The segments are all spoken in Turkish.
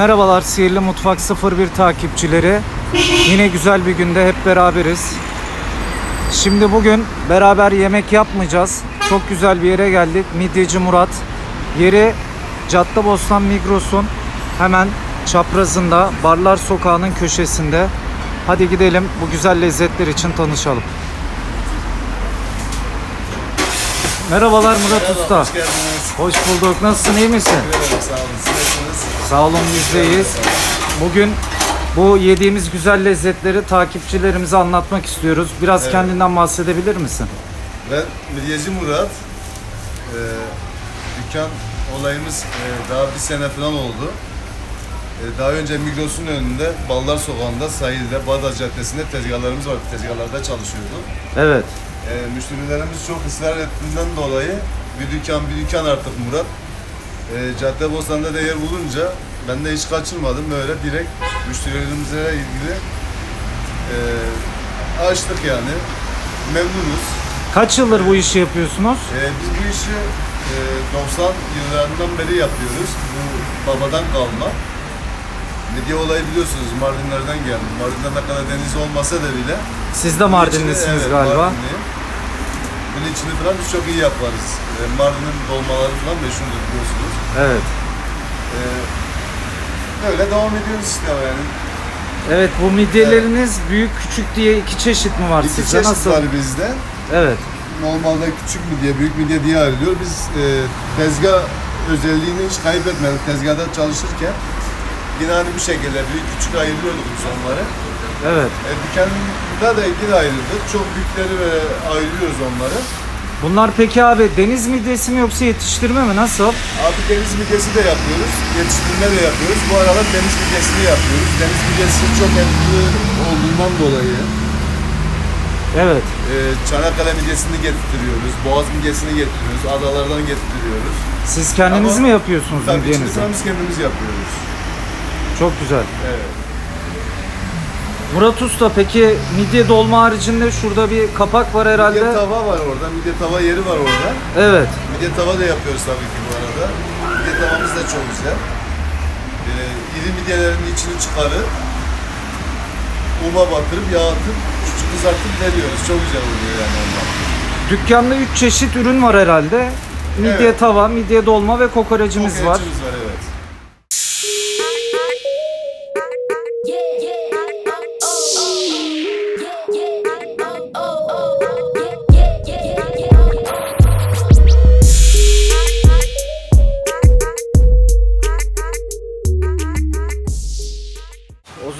Merhabalar Sihirli Mutfak 01 takipçileri. Yine güzel bir günde hep beraberiz. Şimdi bugün beraber yemek yapmayacağız. Çok güzel bir yere geldik. Midyeci Murat. Yeri Caddebostan Migros'un hemen çaprazında Barlar Sokağı'nın köşesinde. Hadi gidelim bu güzel lezzetler için tanışalım. Merhabalar Murat Usta. Hoş geldiniz. Hoş bulduk. Nasılsın? iyi misin? Merhaba, sağ olun. Siz? Sağ olun bizdeyiz. Bugün bu yediğimiz güzel lezzetleri takipçilerimize anlatmak istiyoruz. Biraz Evet. kendinden bahsedebilir misin? Ben Midyeci Murat. Ee, dükkan olayımız e, daha bir sene falan oldu. Ee, daha önce Migros'un önünde Ballar Sokağı'nda sahilde Bağdat Caddesi'nde tezgahlarımız vardı. Tezgahlarda çalışıyordum. Evet. Ee, müşterilerimiz çok ısrar ettiğinden dolayı bir dükkan bir dükkan artık Murat. Ee, Caddebostan'da da yer bulunca ben de hiç kaçırmadım böyle direkt müşterilerimize ilgili e, açtık yani. Memnunuz. Kaç yıldır bu işi yapıyorsunuz? Ee, biz bu işi e, 90 yıllarından beri yapıyoruz. Bu babadan kalma. Medya olayı biliyorsunuz Mardinlerden geldi. Mardin'den ne kadar deniz olmasa da bile Siz de Mardinlisiniz Evet, galiba. Mardinliyim. İçini falan biz çok iyi yaparız. Ee, Mardin'in dolmaları falan meşhurdur biliyorsunuz. Evet. Ee, böyle devam ediyoruz işte yani. Evet bu midyeleriniz büyük küçük diye iki çeşit mi var İki sizde? çeşit Nasıl? var bizde. Evet. Normalde küçük midye, büyük midye diye ayrılıyor. Biz e, tezgah özelliğini hiç kaybetmedik. Tezgahda çalışırken yine hani bir şekilde büyük küçük ayırıyorduk biz onları. Evet. E, dükkanda da yine ayırdık. Çok büyükleri böyle ayırıyoruz onları. Bunlar peki abi deniz midyesi mi yoksa yetiştirme mi? Nasıl? Abi deniz midyesi de yapıyoruz. Yetiştirme de yapıyoruz. Bu aralar deniz midyesini yapıyoruz. Deniz midyesi çok etli olduğundan dolayı Evet. e, Çanakkale midyesini getiriyoruz. Boğaz midyesini getiriyoruz. Adalardan getiriyoruz. Siz kendiniz Ama- mi yapıyorsunuz Tabii midyenizi? içimiz kendimiz yapıyoruz. Çok güzel. Evet. Murat Usta peki midye dolma haricinde şurada bir kapak var herhalde. Midye tava var orada. Midye tava yeri var orada. Evet. Midye tava da yapıyoruz tabii ki bu arada. Midye tavamız da çok güzel. Ee, iri midyelerin içini çıkarıp uma batırıp yağ atıp kızartıp veriyoruz. Çok güzel oluyor yani onlar. Dükkanda 3 çeşit ürün var herhalde. Midye Evet. tava, midye dolma ve kokorecimiz var. Kokoreçimiz var evet.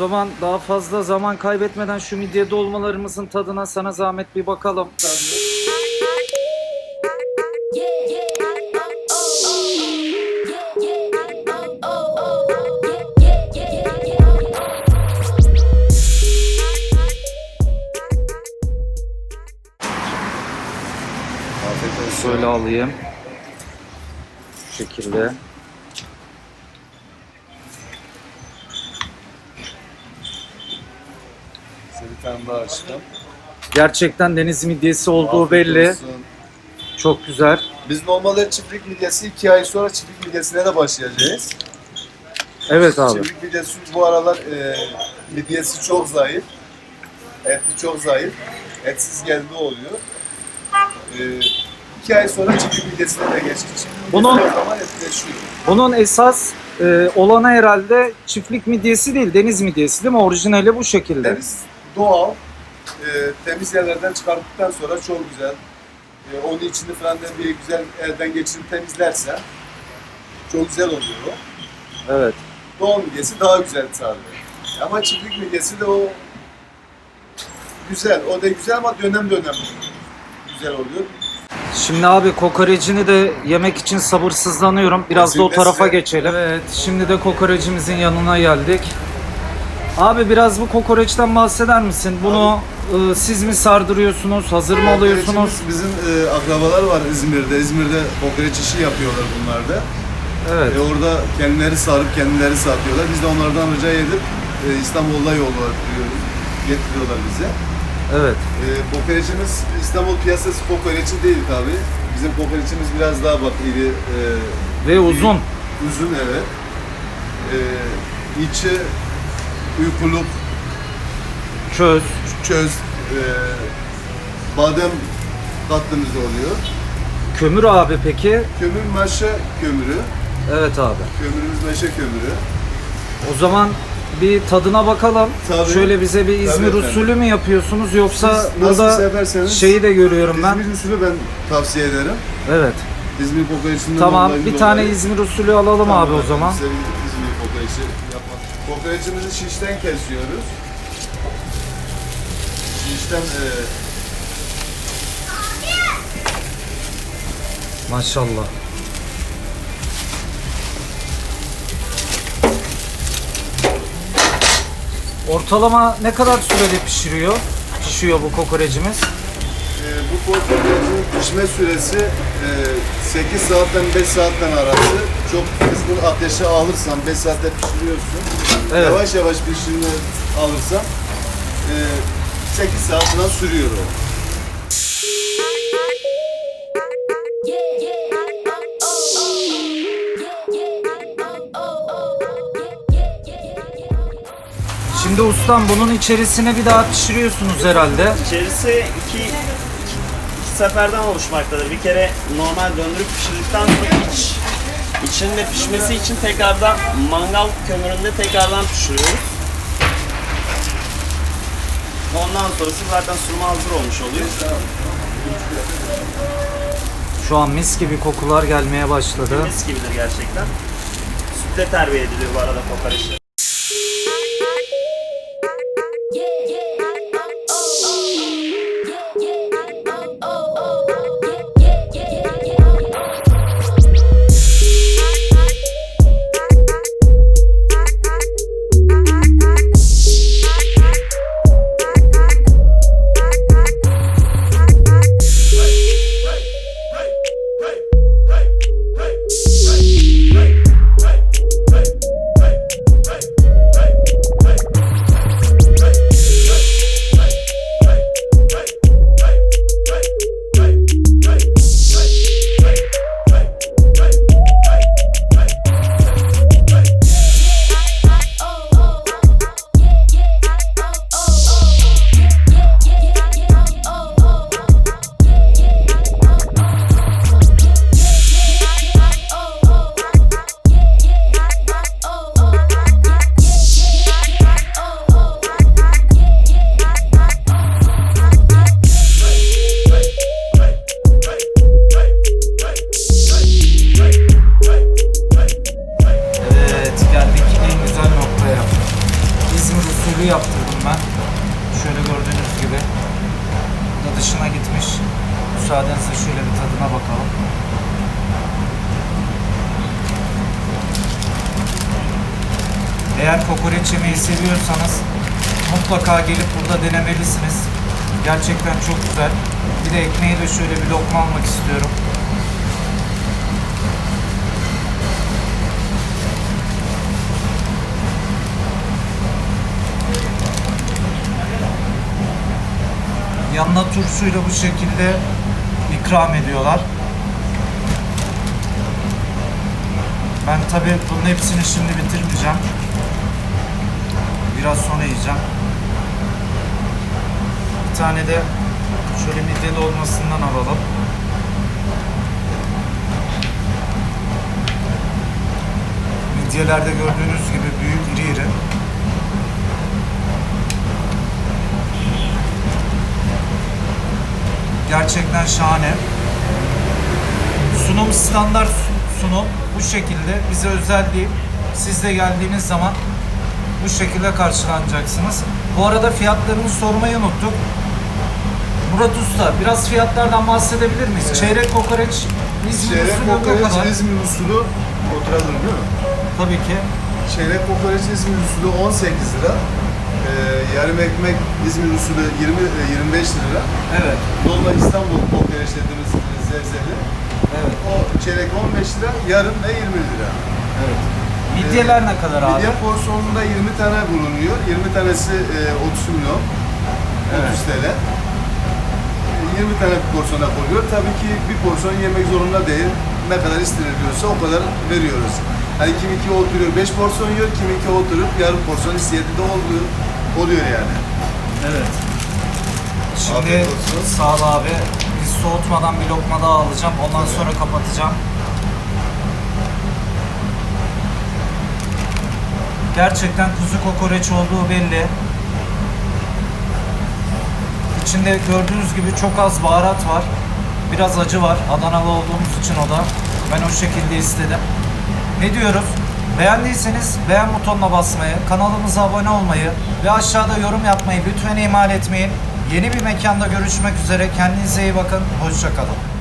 Zaman daha fazla zaman kaybetmeden şu midye dolmalarımızın tadına sana zahmet bir bakalım. Yeah, yeah, oh, oh, oh, yeah, yeah, oh, oh, oh, yeah, yeah, yeah, yeah. Afiyet olsun. Şöyle alayım. Bu şekilde. Size bir tane daha açtım. Gerçekten deniz midyesi olduğu Afiyet belli. olsun. Çok güzel. Biz normalde çiftlik midyesi 2 ay sonra çiftlik midyesine de başlayacağız. Evet abi. Çiftlik midyesi bu aralar e, midyesi çok zayıf. Etli çok zayıf. Etsiz geldi oluyor. E, iki ay sonra çiftlik midyesine de geçtik. Çiftlik Bunun- midyesi o zaman etleşiyor. Bunun esas e, olanı herhalde çiftlik midyesi değil, deniz midyesi değil mi? Orijinali bu şekilde. Deniz doğal. E, temiz yerlerden çıkarttıktan sonra çok güzel. E, onun içini falan da bir güzel elden geçirip temizlerse çok güzel oluyor o. Evet. Doğal midyesi daha güzel tabii. Ama çiftlik midyesi de o güzel. O da güzel ama dönem dönem güzel oluyor. Şimdi abi kokorecini de yemek için sabırsızlanıyorum. Biraz da o Kesinlikle tarafa size- geçelim. Evet, şimdi de kokorecimizin yanına geldik. Abi biraz bu kokoreçten bahseder misin? Bunu e, siz mi sardırıyorsunuz, hazır mı alıyorsunuz? Kokoreçimiz Bizim e, akrabalar var İzmir'de. İzmir'de kokoreç işi yapıyorlar bunlar da. Evet. E, orada kendileri sarıp kendileri satıyorlar. Biz de onlardan rica edip e, İstanbul'da yollattırıyoruz. Getiriyorlar bize. Evet. E, kokoreçimiz İstanbul piyasası kokoreçi değil tabi. Bizim kokoreçimiz biraz daha bak iri, e, Ve uzun. uzun evet. E, içi uykuluk, Köz. çöz, e, badem kattığımız oluyor. Kömür abi peki? Kömür meşe kömürü. Evet abi. Kömürümüz meşe kömürü. O zaman bir tadına bakalım. Tabii. Şöyle bize bir İzmir Tabii efendim. usulü mü yapıyorsunuz yoksa Siz nasıl burada severseniz şeyi de görüyorum ben. İzmir usulü ben tavsiye ederim. Evet. İzmir kokoreçinden Tamam dolayı bir tane dolayı- İzmir usulü alalım Tamam abi o efendim, zaman. size bir İzmir kokoreçi yapmak. Kokoreçimizi şişten kesiyoruz. Şişten e, Maşallah. Ortalama ne kadar sürede pişiriyor? Pişiyor bu kokorecimiz. Bu kokorecin pişme süresi e, 8 saatten 5 saatten arası. Çok hızlı ateşe alırsan 5 saatte pişiriyorsun. Evet. Yavaş yavaş pişirme alırsan e, 8 saat falan sürüyor o. Şimdi ustam bunun içerisine bir daha pişiriyorsunuz herhalde. İçerisi iki seferden oluşmaktadır. Bir kere normal döndürüp pişirdikten sonra iç, içinde pişmesi için tekrardan mangal kömüründe tekrardan pişiriyoruz. Ondan sonrası zaten sunuma hazır olmuş oluyor. Şu an mis gibi kokular gelmeye başladı. Mis gibidir gerçekten. Sütle terbiye ediliyor bu arada kokoreçler. Eğer kokoreç yemeyi seviyorsanız mutlaka gelip burada denemelisiniz. Gerçekten çok güzel. Bir de ekmeği de şöyle bir lokma almak istiyorum. Yanına turşuyla bu şekilde ikram ediyorlar. Ben tabi bunun hepsini şimdi bitirmeyeceğim. Biraz sonra yiyeceğim. Bir tane de şöyle midyeli olmasından alalım. Midyelerde gördüğünüz gibi büyük iri iri. Gerçekten şahane. Sunum standart su- sunum bu şekilde bize özel değil. Siz de geldiğiniz zaman bu şekilde karşılanacaksınız. Bu arada fiyatlarını sormayı unuttuk. Murat Usta biraz fiyatlardan bahsedebilir miyiz? Çeyrek kokoreç İzmir Çeyrek usulü ne kokoreç kadar? İzmir usulü oturalım değil mi? Tabii ki. Çeyrek kokoreç İzmir usulü 18 lira. Ee, yarım ekmek İzmir usulü 20 e, 25 lira. Evet. Dolma İstanbul kokoreç dediğimiz zevzeli. Evet. O çeyrek 15 lira, yarım da 20 lira. Evet. Midyeler ne kadar abi? Midye porsiyonunda 20 tane bulunuyor. 20 tanesi e, 30 milyon. 30 TL. E, 20 tane bir porsiyona koyuyor. Tabii ki bir porsiyon yemek zorunda değil. Ne kadar isteniyorsa o kadar veriyoruz. Hani kim iki oturuyor, beş porsiyon yiyor, kim iki oturup yarım porsiyon istiyeti de oluyor. Oluyor yani. Evet. Şimdi Afiyet olsun. sağ ol abi. Biz soğutmadan bir lokma daha alacağım. Ondan sonra kapatacağım. Gerçekten kuzu kokoreç olduğu belli. İçinde gördüğünüz gibi çok az baharat var. Biraz acı var. Adanalı olduğumuz için o da. Ben o şekilde istedim. Ne diyoruz? Beğendiyseniz beğen butonuna basmayı, kanalımıza abone olmayı ve aşağıda yorum yapmayı lütfen ihmal etmeyin. Yeni bir mekanda görüşmek üzere. Kendinize iyi bakın. Hoşçakalın.